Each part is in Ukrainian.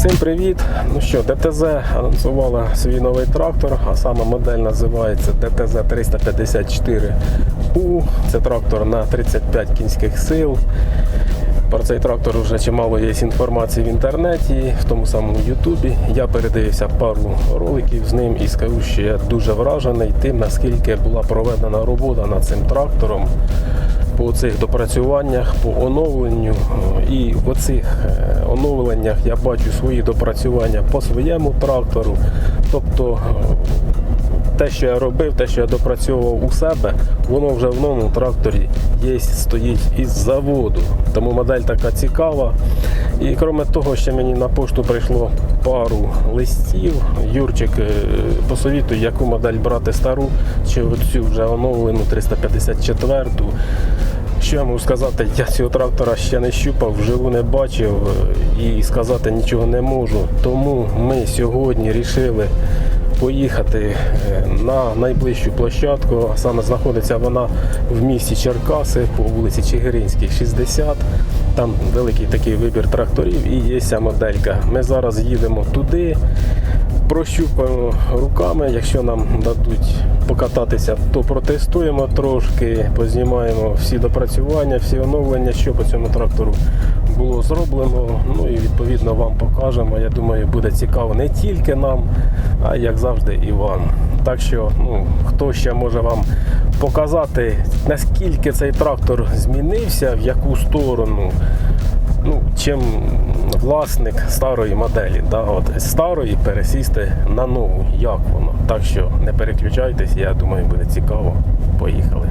Всім привіт! Ну що, ДТЗ анонсувала свій новий трактор, а саме модель називається ДТЗ 354У. Це трактор на 35 кінських сил. Про цей трактор вже чимало є інформації в інтернеті, в тому самому Ютубі. Я передивився пару роликів з ним і скажу, що я дуже вражений тим, наскільки була проведена робота над цим трактором по цих допрацюваннях, по оновленню. І в оцих е, оновленнях я бачу свої допрацювання по своєму трактору. Тобто е, те, що я робив, те, що я допрацьовував у себе, воно вже в новому тракторі є, стоїть із заводу. Тому модель така цікава. І крім того, ще мені на пошту прийшло пару листів. Юрчик е, посовітує, яку модель брати стару, чи оцю вже оновлену 354-ту. Що я можу сказати, я цього трактора ще не щупав, вживу не бачив е, і сказати нічого не можу. Тому ми сьогодні вирішили поїхати е, на найближчу площадку. Саме знаходиться вона в місті Черкаси по вулиці Чигиринській, 60. Там великий такий вибір тракторів і є ця моделька. Ми зараз їдемо туди. Прощупаємо руками, якщо нам дадуть покататися, то протестуємо трошки, познімаємо всі допрацювання, всі оновлення, що по цьому трактору було зроблено. Ну і відповідно вам покажемо. Я думаю, буде цікаво не тільки нам, а як завжди і вам. Так що, ну, хто ще може вам показати, наскільки цей трактор змінився, в яку сторону ну, чим власник старої моделі, да, от, з старої пересісти на нову, як воно. Так що не переключайтесь, я думаю, буде цікаво. Поїхали.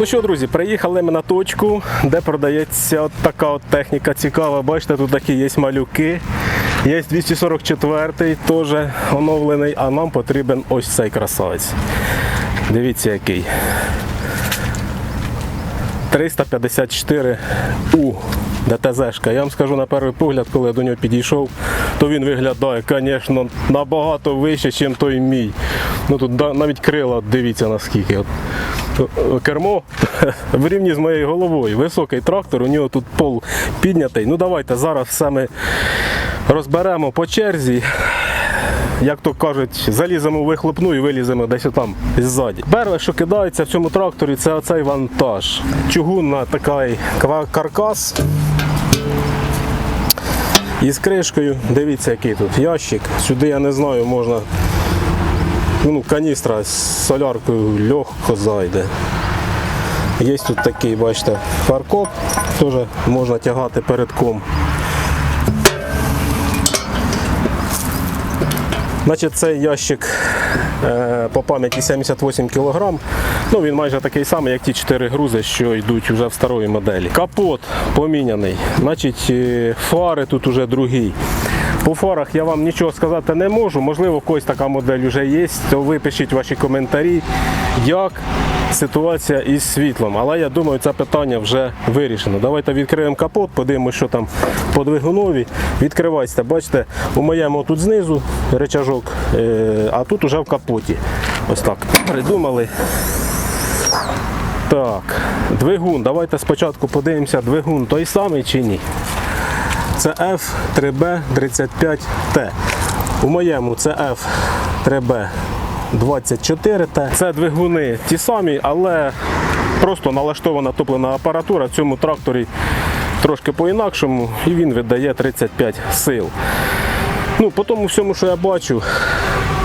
Ну що, друзі, приїхали ми на точку, де продається от така от техніка цікава. Бачите, тут такі є малюки. Є 244-й, теж оновлений, а нам потрібен ось цей красавець. Дивіться який. 354У ДТЗшка. Я вам скажу на перший погляд, коли я до нього підійшов, то він виглядає, звісно, набагато вище, ніж той мій. Ну тут навіть крила, дивіться наскільки. Кермо в рівні з моєю головою. Високий трактор, у нього тут пол піднятий. Ну давайте зараз все ми розберемо по черзі як то кажуть, заліземо в вихлопну і виліземо десь там ззаді. Перше, що кидається в цьому тракторі, це оцей вантаж. Чугунна такий каркас. Із кришкою, дивіться, який тут ящик. Сюди я не знаю, можна. Ну, каністра з соляркою легко зайде. Є тут такий, бачите, фаркоп, теж можна тягати передком. Значить, цей ящик е, по пам'яті 78 кг. Ну, він майже такий самий, як ті 4 грузи, що йдуть вже в старої моделі. Капот поміняний. Значить, е, фари тут уже другі. По фарах я вам нічого сказати не можу. Можливо, когось така модель вже є, то ви пишіть ваші коментарі, як ситуація із світлом. Але я думаю, це питання вже вирішено. Давайте відкриємо капот, подивимося, що там по двигунові. Відкривається, бачите, у моєму тут знизу речажок, е, а тут уже в капоті. Ось так. Придумали. Так, двигун. Давайте спочатку подивимося, двигун той самий чи ні. Це F3B35T. У моєму це F3B24T. Це двигуни ті самі, але просто налаштована топлена апаратура цьому тракторі трошки по-інакшому і він видає 35 сил. Ну, по тому всьому, що я бачу,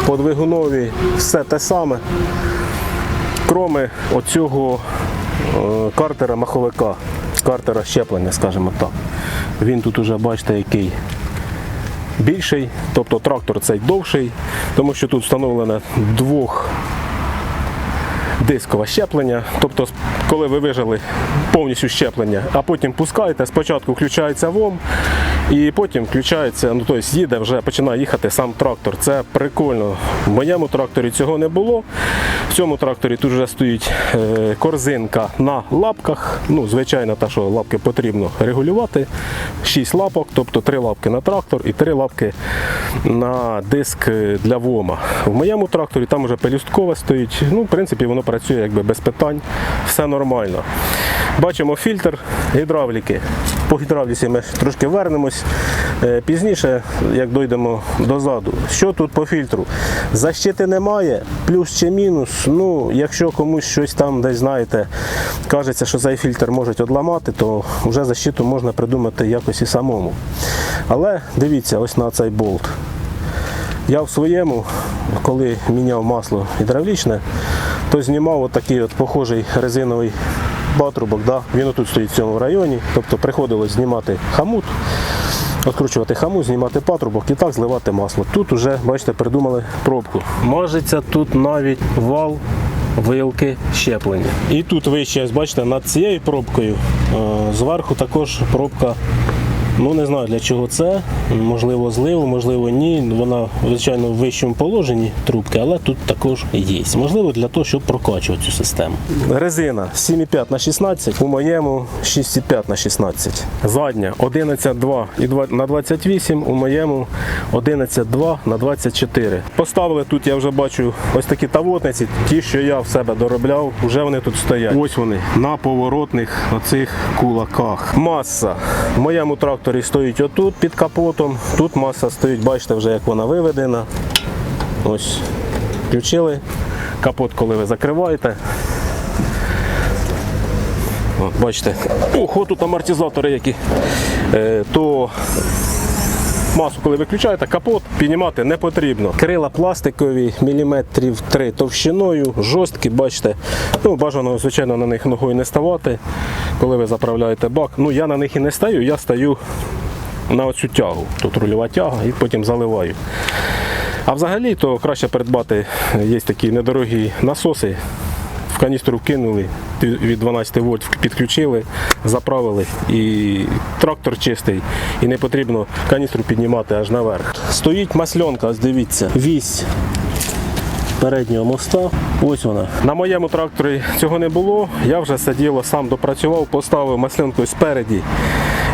по двигунові все те саме. Кроме оцього е, картера маховика, картера щеплення, скажімо так. Він тут уже, бачите, який більший, тобто трактор цей довший, тому що тут встановлено двох дискове щеплення. Тобто, коли ви вижили повністю щеплення, а потім пускаєте, спочатку включається ВОМ, і потім включається, ну тобто їде вже починає їхати сам трактор. Це прикольно. В моєму тракторі цього не було. В цьому тракторі тут вже стоїть е, корзинка на лапках. Ну, звичайно, та, що лапки потрібно регулювати. 6 лапок, тобто 3 лапки на трактор і 3 лапки на диск е, для ВОМа. В моєму тракторі там вже пелюсткове стоїть. Ну, в принципі, воно працює якби без питань, все нормально. Бачимо фільтр гідравліки. По гідравліці ми трошки вернемось е, пізніше, як дійдемо дозаду. Що тут по фільтру? Защити немає, плюс чи мінус. Ну, якщо комусь щось там десь знаєте, кажеться, що цей фільтр можуть одламати, то вже защиту можна придумати якось і самому. Але дивіться, ось на цей болт. Я в своєму, коли міняв масло гідравлічне, то знімав отакий от похожий резиновий патрубок. Да? Він отут стоїть в цьому районі. Тобто приходилось знімати хамут, відкручувати хамут, знімати патрубок і так зливати масло. Тут вже, бачите, придумали пробку. Мажеться тут навіть вал вилки щеплення. І тут вище, бачите, над цією пробкою е, зверху також пробка Ну не знаю для чого це. Можливо, зливу, можливо, ні. Вона, звичайно, в вищому положенні трубки, але тут також є. Можливо, для того, щоб прокачувати цю систему. Резина 7,5 на 16, у моєму 6,5 на 16. Задня 11,2 на 28, у моєму 11,2 на 24. Поставили тут, я вже бачу, ось такі тавотниці, ті, що я в себе доробляв, вже вони тут стоять. Ось вони на поворотних оцих кулаках. Маса в моєму тракторі стоїть отут під капотом. Тут маса стоїть, бачите, вже як вона виведена. Ось, включили. Капот, коли ви закриваєте. От, бачите, ого, тут амортизатори які. Е, то масу, коли виключаєте, капот піднімати не потрібно. Крила пластикові, міліметрів 3 товщиною, жорсткі, бачите. Ну, бажано, звичайно, на них ногою не ставати, коли ви заправляєте бак. Ну, я на них і не стаю, я стаю на оцю тягу. Тут рульова тяга і потім заливаю. А взагалі то краще придбати, є такі недорогі насоси. В каністру вкинули, від 12 вольт підключили, заправили і трактор чистий. І не потрібно каністру піднімати аж наверх. Стоїть масленка, ось дивіться, вісь переднього моста. Ось вона. На моєму тракторі цього не було. Я вже це діло сам допрацював, поставив масленку спереді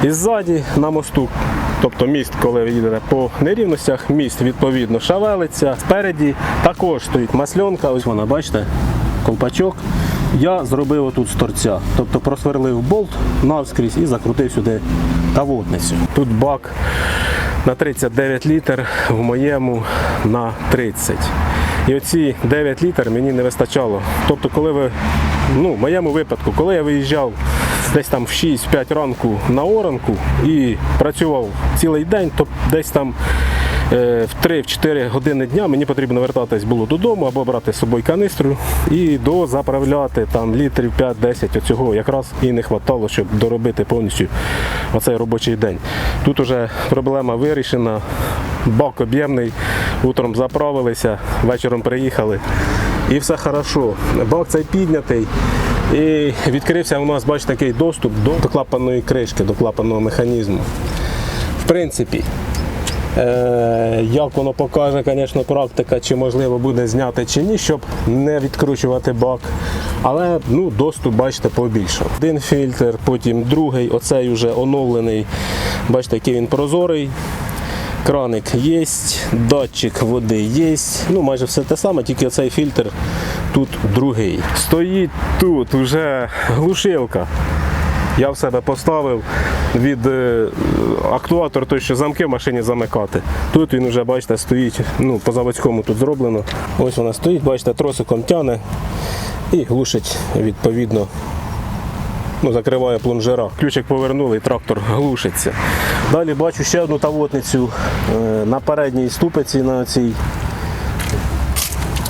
і ззаді на мосту. Тобто міст, коли їдете по нерівностях, міст відповідно шавелиться. Спереді також стоїть масленка, ось вона, бачите, ковпачок. Я зробив отут з торця. Тобто просверлив болт навскрізь і закрутив сюди тавотницю. Тут бак на 39 літр, в моєму на 30. І оці 9 літр мені не вистачало. Тобто, коли ви, ну, в моєму випадку, коли я виїжджав десь там в 6-5 ранку на оранку і працював цілий день, то десь там в 3-4 години дня мені потрібно вертатись було додому або брати з собою каністру і дозаправляти там літрів 5-10 оцього якраз і не вистачало, щоб доробити повністю оцей робочий день. Тут уже проблема вирішена, бак об'ємний, утром заправилися, вечором приїхали і все хорошо. Бак цей піднятий. І відкрився у нас, бачите, такий доступ до, клапанної кришки, до клапанного механізму. В принципі, Е, як воно покаже, звісно, практика, чи можливо буде зняти чи ні, щоб не відкручувати бак. Але ну, доступ, бачите, побільшав. Один фільтр, потім другий, оцей вже оновлений. Бачите, який він прозорий. Краник є, датчик води є. Ну, майже все те саме, тільки цей фільтр тут другий. Стоїть тут вже глушилка. Я в себе поставив від е, актуатор, той, що замки в машині замикати. Тут він вже, бачите, стоїть, ну, по заводському тут зроблено. Ось вона стоїть, бачите, тросиком тяне і глушить відповідно. Ну, закриває плунжера. Ключик повернули і трактор глушиться. Далі бачу ще одну тавотницю е, на передній ступиці на цій.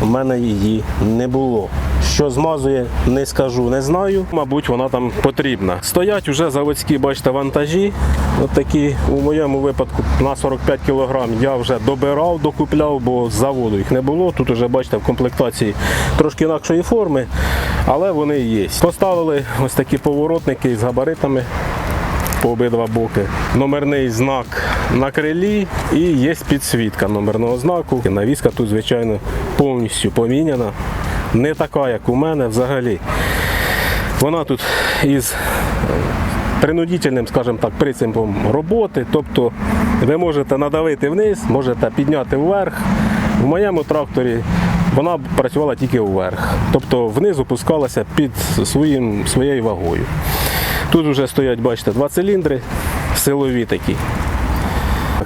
У мене її не було. Що змазує, не скажу, не знаю. Мабуть, вона там потрібна. Стоять вже заводські, бачите, вантажі. От такі у моєму випадку на 45 кг я вже добирав, докупляв, бо з заводу їх не було. Тут вже бачите в комплектації трошки інакшої форми, але вони є. Поставили ось такі поворотники з габаритами по обидва боки. Номерний знак на крилі і є підсвітка номерного знаку. Навіска тут, звичайно, повністю поміняна. Не така, як у мене взагалі. Вона тут із принудительним, скажімо так, принципом роботи. Тобто ви можете надавити вниз, можете підняти вверх. В моєму тракторі вона працювала тільки вверх. Тобто вниз опускалася під своїм, своєю вагою. Тут вже стоять, бачите, два циліндри, силові такі.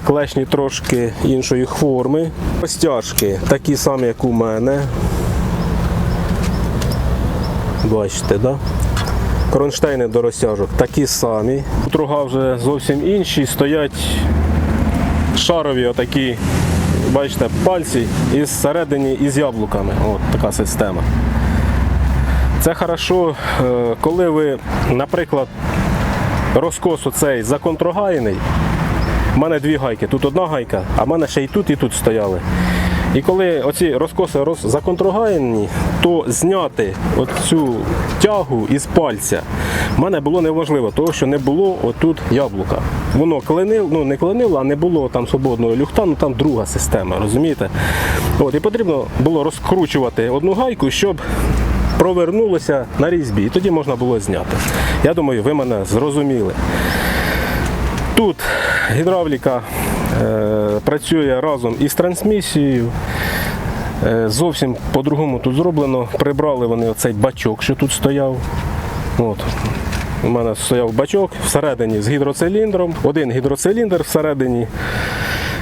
Клешні трошки іншої форми. Розтяжки такі самі, як у мене. Бачите, да? Кронштейни до розтяжок такі самі. Труга вже зовсім інші, стоять шарові отакі, бачите, пальці із середині із яблуками. От така система. Це хорошо, е, коли ви, наприклад, розкос оцей законтрогаєний. У мене дві гайки. Тут одна гайка, а в мене ще й тут, і тут стояли. І коли оці розкоси роз... законтрогаєні, то зняти оцю тягу із пальця в мене було неможливо, тому що не було отут яблука. Воно клинило, ну не клинило, а не було там свободного люхта, ну там друга система, розумієте? От, і потрібно було розкручувати одну гайку, щоб провернулося на різьбі, і тоді можна було зняти. Я думаю, ви мене зрозуміли. Тут гідравліка е, працює разом із трансмісією. Е, зовсім по-другому тут зроблено. Прибрали вони оцей бачок, що тут стояв. От. У мене стояв бачок всередині з гідроциліндром, один гідроциліндр всередині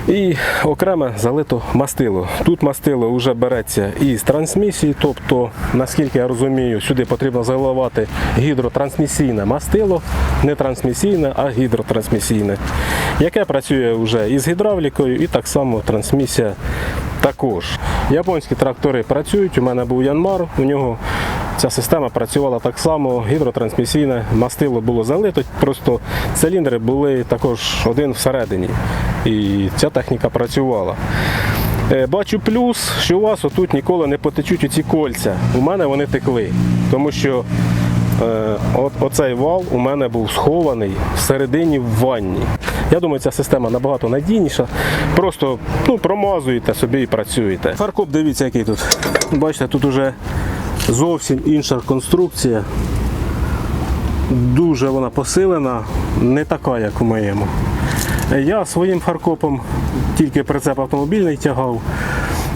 і окремо залито мастило. Тут мастило вже береться із трансмісії, тобто, наскільки я розумію, сюди потрібно заливати гідротрансмісійне мастило, не трансмісійне, а гідротрансмісійне, яке працює вже із гідравлікою і так само трансмісія також. Японські трактори працюють, у мене був Янмар, у нього Ця система працювала так само, гідротрансмісійне мастило було залито, просто циліндри були також один всередині. І ця техніка працювала. Е, Бачу плюс, що у вас отут ніколи не потечуть ці кольця. У мене вони текли, тому що е, от, оцей вал у мене був схований всередині в ванні. Я думаю, ця система набагато надійніша. Просто ну, промазуєте собі і працюєте. Фаркоп, дивіться, який тут. Бачите, тут уже зовсім інша конструкція. Дуже вона посилена, не така, як у моєму. Я своїм фаркопом тільки прицеп автомобільний тягав.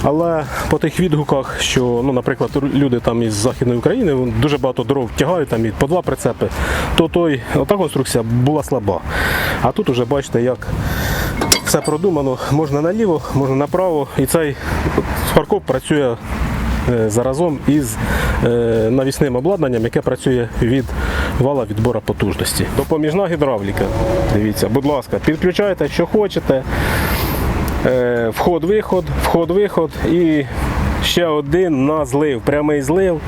Але по тих відгуках, що, ну, наприклад, люди там із Західної України дуже багато дров тягають там і по два прицепи, то той, та конструкція була слаба. А тут уже бачите, як все продумано, можна наліво, можна направо, і цей фаркоп працює заразом із е, навісним обладнанням, яке працює від вала відбора потужності. Допоміжна гідравліка. Дивіться, будь ласка, підключайте, що хочете. Е, Вход-виход, вход-виход і ще один на злив, прямий злив.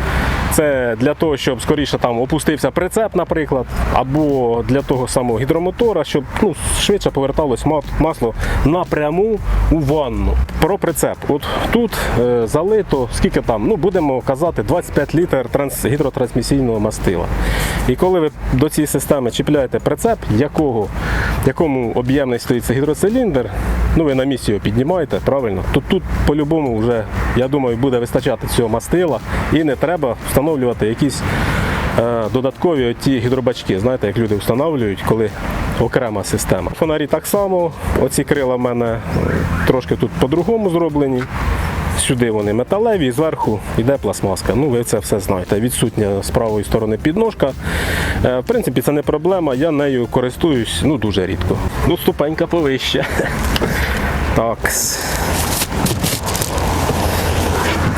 Це для того, щоб скоріше там опустився прицеп, наприклад, або для того самого гідромотора, щоб ну, швидше поверталось ма- масло напряму у ванну. Про прицеп. От тут е, залито, скільки там, ну будемо казати, 25 літр транс, гідротрансмісійного мастила. І коли ви до цієї системи чіпляєте прицеп, якого, якому об'ємний стоїть цей гідроциліндр, ну ви на місці його піднімаєте, правильно, то тут по-любому вже, я думаю, буде вистачати цього мастила і не треба встановлювати якісь е, додаткові ті гідробачки, знаєте, як люди встановлюють, коли окрема система. Фонарі так само, оці крила в мене е, трошки тут по-другому зроблені. Сюди вони металеві, і зверху йде пластмаска. Ну, ви це все знаєте. Відсутня з правої сторони підножка. Е, В принципі, це не проблема. Я нею користуюсь ну, дуже рідко. Ну, ступенька повище. Так.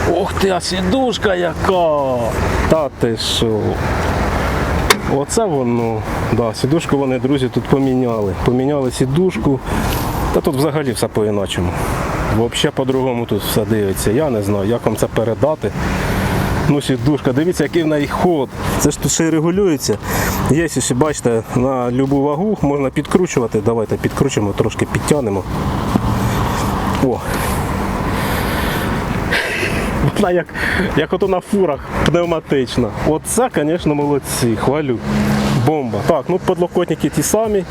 Ох ти, а сідушка яка! Та ти що? Оце воно. Да, сідушку вони, друзі, тут поміняли. Поміняли сідушку. Та тут взагалі все по-іначому. Взагалі по-другому тут все дивиться. Я не знаю, як вам це передати. Ну, сідушка, дивіться, який в неї ход. Це ж тут ще й регулюється. Є, якщо бачите, на будь-яку вагу можна підкручувати. Давайте підкручимо, трошки підтягнемо. О. Вона як, як ото на фурах пневматична. Оце, звісно, молодці, хвалю. Бомба. Так, ну подлокотники ті самі.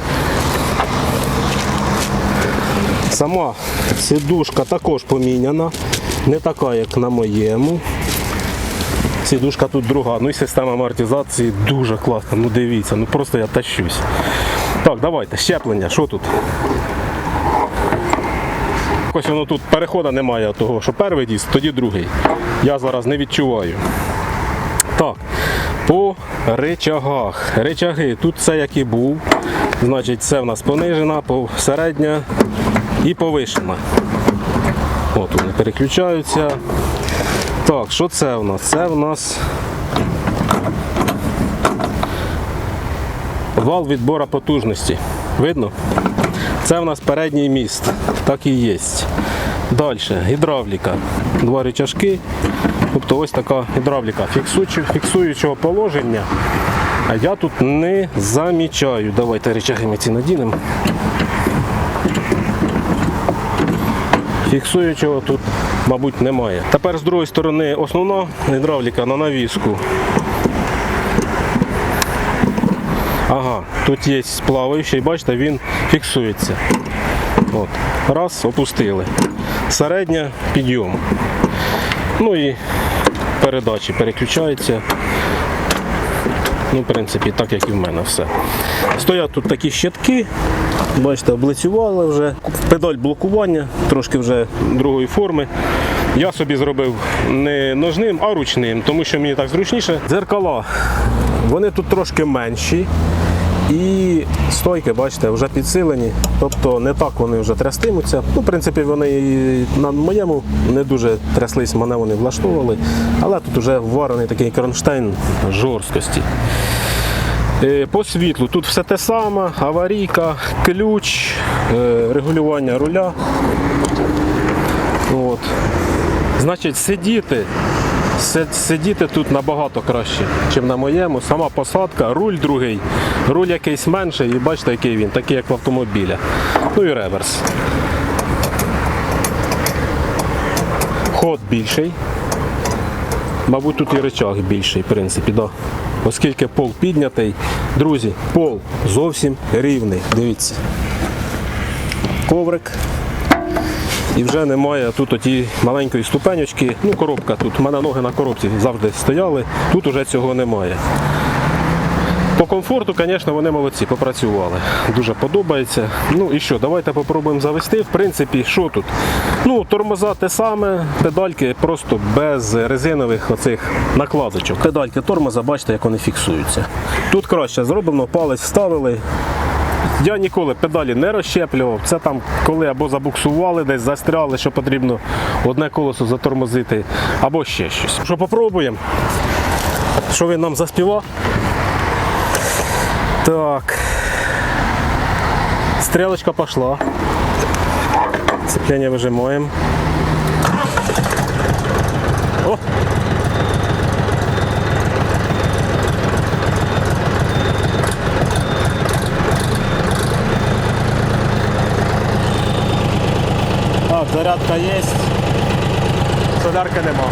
Сама сидушка також поміняна. Не така, як на моєму. Сідушка тут друга. Ну і система амортизації дуже класна. Ну дивіться, ну просто я тащусь. Так, давайте, щеплення, що тут? Ось воно тут переходу немає того, що перший диск, тоді другий. Я зараз не відчуваю. Так, по речагах. Речаги, тут все як і був. Значить, це в нас понижена, по- середня і повишена. От вони переключаються. Так, що це в нас? Це в нас вал відбору потужності. Видно? Це в нас передній міст. Так і є. Далі гідравліка. Два рычажки. Тобто ось така гідравліка фіксуючого положення. А я тут не замічаю. Давайте рычаги ми ці надінемо. Фіксуючого тут, мабуть, немає. Тепер з другої сторони основна гідравліка на навіску. Ага, тут є плаваючий, бачите, він фіксується. От. Раз, опустили. Середня підйом. Ну і передачі переключаються. Ну, в принципі, так як і в мене все. Стоять тут такі щитки, бачите, облицювали вже. Педаль блокування, трошки вже другої форми. Я собі зробив не ножним, а ручним, тому що мені так зручніше. Дзеркала. Вони тут трошки менші. І стойки, бачите, вже підсилені, тобто не так вони вже трястимуться. Ну, в принципі, вони на моєму не дуже тряслись, мене вони влаштовували, але тут вже вварений такий кронштейн жорсткості. Е, По світлу тут все те саме, аварійка, ключ, е, регулювання руля. От. Значить, сидіти, си- сидіти тут набагато краще, ніж на моєму. Сама посадка, руль другий, руль якийсь менший, і бачите, який він, такий як в автомобіля. Ну і реверс. Ход більший. Мабуть, тут і речаг більший, в принципі, да. оскільки пол піднятий. Друзі, пол зовсім рівний. Дивіться. Коврик. І вже немає тут оті маленької ступенечки. Ну, коробка тут. У мене ноги на коробці завжди стояли. Тут уже цього немає. По комфорту, звісно, вони молодці, попрацювали. Дуже подобається. Ну і що, давайте попробуємо завести. В принципі, що тут? Ну, тормоза те саме, педальки просто без резинових оцих накладочок. Педальки тормоза, бачите, як вони фіксуються. Тут краще зроблено, палець вставили. Я ніколи педалі не розщеплював. Це там, коли або забуксували, десь застряли, що потрібно одне колесо затормозити, або ще щось. Що попробуємо? Що він нам заспівав? Так. Стрілочка пошла. Сцепление выжимаем. Зарядка есть. Солярки нема.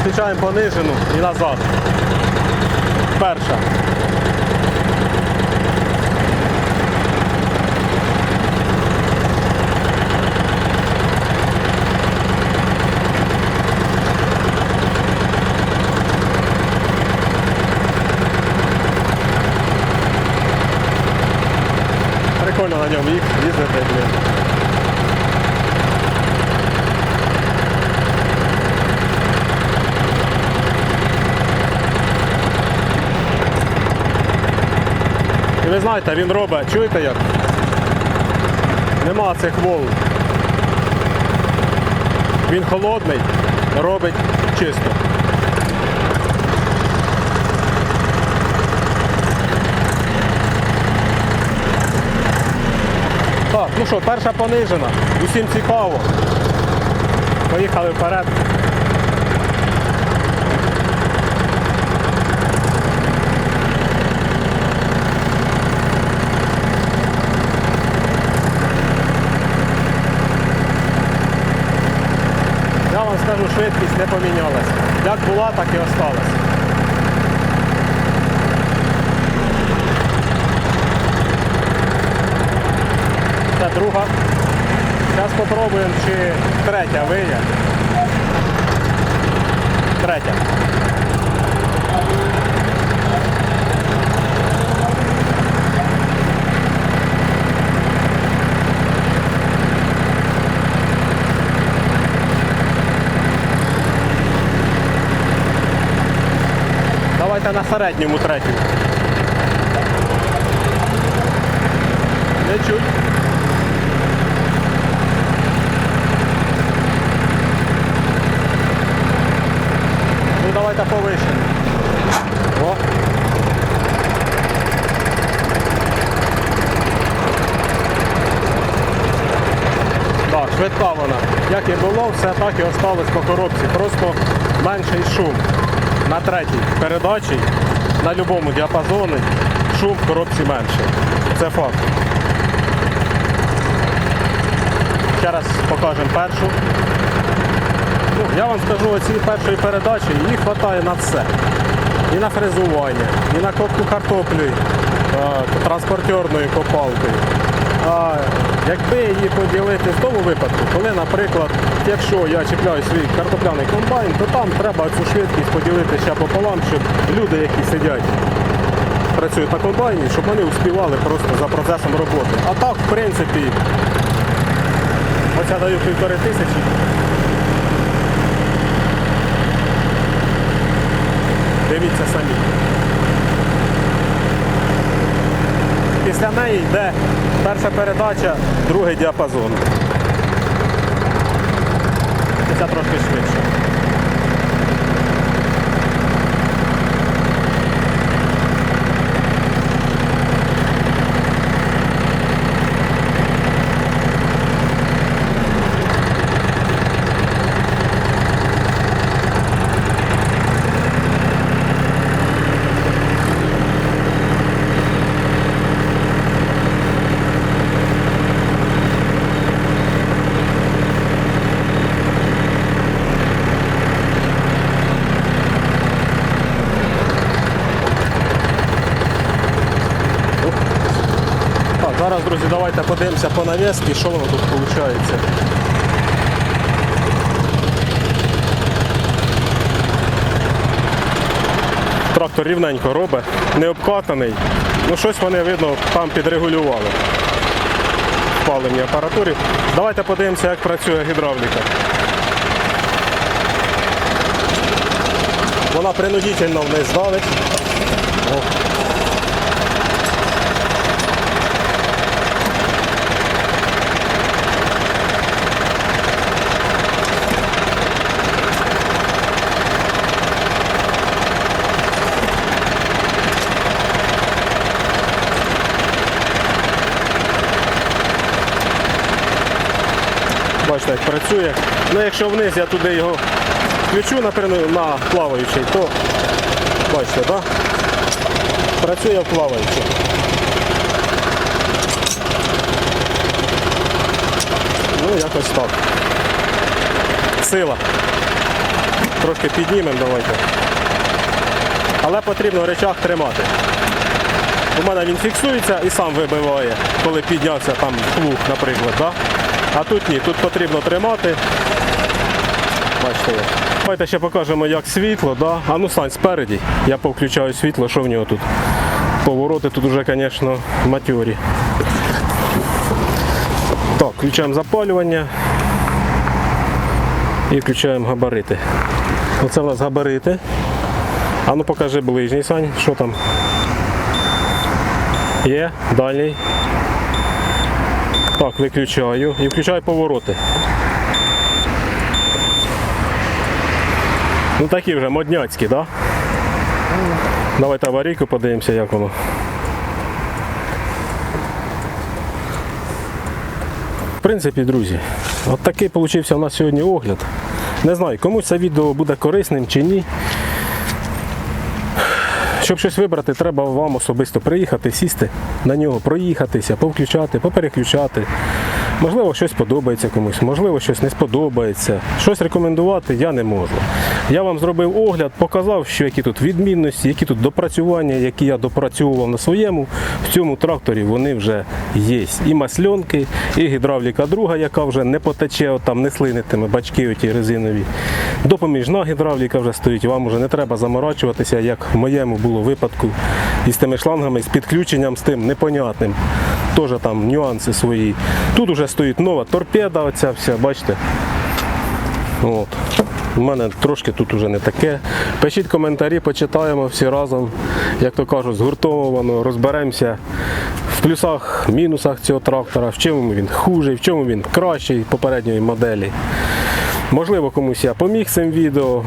Включаємо понижену і назад. Перша. Прикольно на ньому їх їздити, ви знаєте, він робить, чуєте як? Нема цих волн. Він холодний, робить чисто. Так, ну що, перша понижена. Усім цікаво. Поїхали вперед. Скажу, швидкість не помінялась. Як була, так і осталась. Це друга. Зараз спробуємо, чи третя виє. Третя. На середньому третю. Не чуть. Ну давайте повише. О. Так, швидка вона. Як і було, все так і осталось по коробці. Просто менший шум. На третій передачі, на будь-якому діапазоні шум в коробці менший. Це факт. Ще раз покажемо першу. Ну, я вам скажу, оці першої передачі її вистачає на все. І на фрезування, і на копку картоплі е, транспортерною копалкою. Якби її поділити в тому випадку, коли, наприклад, якщо я чіпляю свій картопляний комбайн, то там треба цю швидкість поділити ще пополам, щоб люди, які сидять, працюють на комбайні, щоб вони успівали просто за процесом роботи. А так, в принципі, оця даю півтори тисячі. Дивіться самі. Після неї йде перша передача, другий діапазон. Це трошки швидше. Так, зараз, друзі, давайте подивимося по нав'язці, що воно тут виходить. Трактор рівненько робить, не обкатаний. Ну щось вони, видно, там підрегулювали в паливній апаратурі. Давайте подивимося, як працює гідравліка. Вона принудительно вниз давить. О. Бачите, як працює. Ну якщо вниз я туди його включу наприклад, на плаваючий, то бачите, так? Працює в плаваючий. Ну, якось так. Сила. Трошки піднімемо, давайте. Але потрібно речах тримати. У мене він фіксується і сам вибиває, коли піднявся там плуг, наприклад. Да? А тут ні, тут потрібно тримати. Бачите. Давайте ще покажемо, як світло. Да? А ну стань спереді. Я повключаю світло, що в нього тут. Повороти тут вже, звісно, матьорі. Так, включаємо запалювання і включаємо габарити. Оце в нас габарити. А ну покажи ближній Сань, що там. Є, дальній. Так, виключаю і включаю повороти. Ну такі вже модняцькі, так? Да? Давайте аварійку подивимося, як воно. В принципі, друзі, от такий получився у нас сьогодні огляд. Не знаю, комусь це відео буде корисним чи ні. Щоб щось вибрати, треба вам особисто приїхати, сісти на нього, проїхатися, повключати, попереключати. Можливо, щось подобається комусь, можливо, щось не сподобається. Щось рекомендувати я не можу. Я вам зробив огляд, показав, що які тут відмінності, які тут допрацювання, які я допрацьовував на своєму. В цьому тракторі вони вже є. І масльонки, і гідравліка друга, яка вже не потече, там не слинитиме бачки оті резинові. Допоміжна гідравліка вже стоїть. Вам вже не треба заморачуватися, як в моєму було випадку із тими шлангами, з підключенням з тим непонятним. Теж там нюанси свої. Тут вже стоїть нова торпеда, оця вся, бачите. От. У мене трошки тут уже не таке. Пишіть коментарі, почитаємо всі разом, як то кажуть, згуртовано, розберемося в плюсах, мінусах цього трактора, в чому він хужий, в чому він кращий попередньої моделі. Можливо, комусь я поміг цим відео.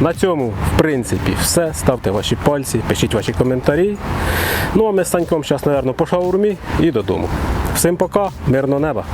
На цьому, в принципі, все. Ставте ваші пальці, пишіть ваші коментарі. Ну а ми з Саньком зараз, мабуть, по шаурмі і додому. Всім пока, мирного неба!